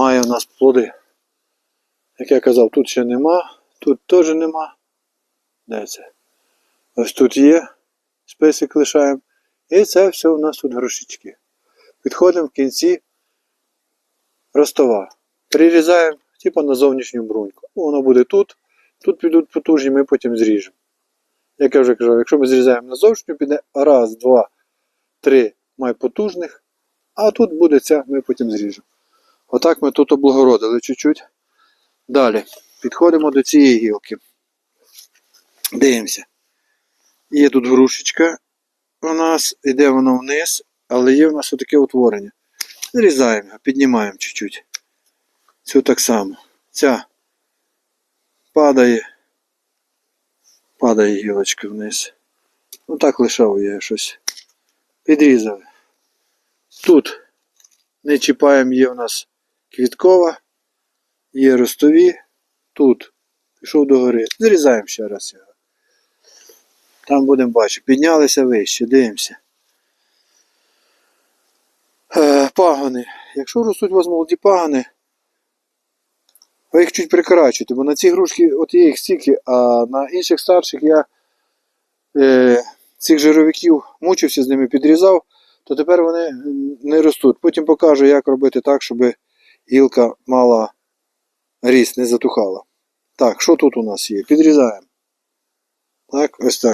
має в нас плоди. Як я казав, тут ще нема, тут теж нема. Де це? Ось тут є. Список лишаємо. І це все у нас тут грошички. Підходимо в кінці ростова. Прирізаємо, типу на зовнішню бруньку. Воно буде тут. Тут підуть потужні, ми потім зріжемо. Як я вже казав, якщо ми зрізаємо на зовнішню, піде раз, два, три май потужних, а тут буде ця, ми потім зріжемо. Отак ми тут облагородили чуть-чуть. Далі підходимо до цієї гілки. Дивимося. Є тут грушечка у нас, іде воно вниз, але є в нас отаке утворення. Зрізаємо піднімаємо чуть-чуть. Цю так само. Ця падає. Падає гілочка вниз. Ну так лишав я щось. Підрізали. Тут не чіпаємо, є в нас квіткова, є ростові. Тут пішов догори. Зрізаємо ще раз його. Там будемо бачити. Піднялися вище, дивимося. Е, пагони. Якщо ростуть у вас молоді пагони, ви їх чуть прикрачуєте, бо на ці грушки от є їх стільки, а на інших старших я е, цих жировиків мучився з ними, підрізав, то тепер вони не ростуть. Потім покажу, як робити так, щоб гілка мала ріст, не затухала. Так, що тут у нас є? Підрізаємо. Так, ось так.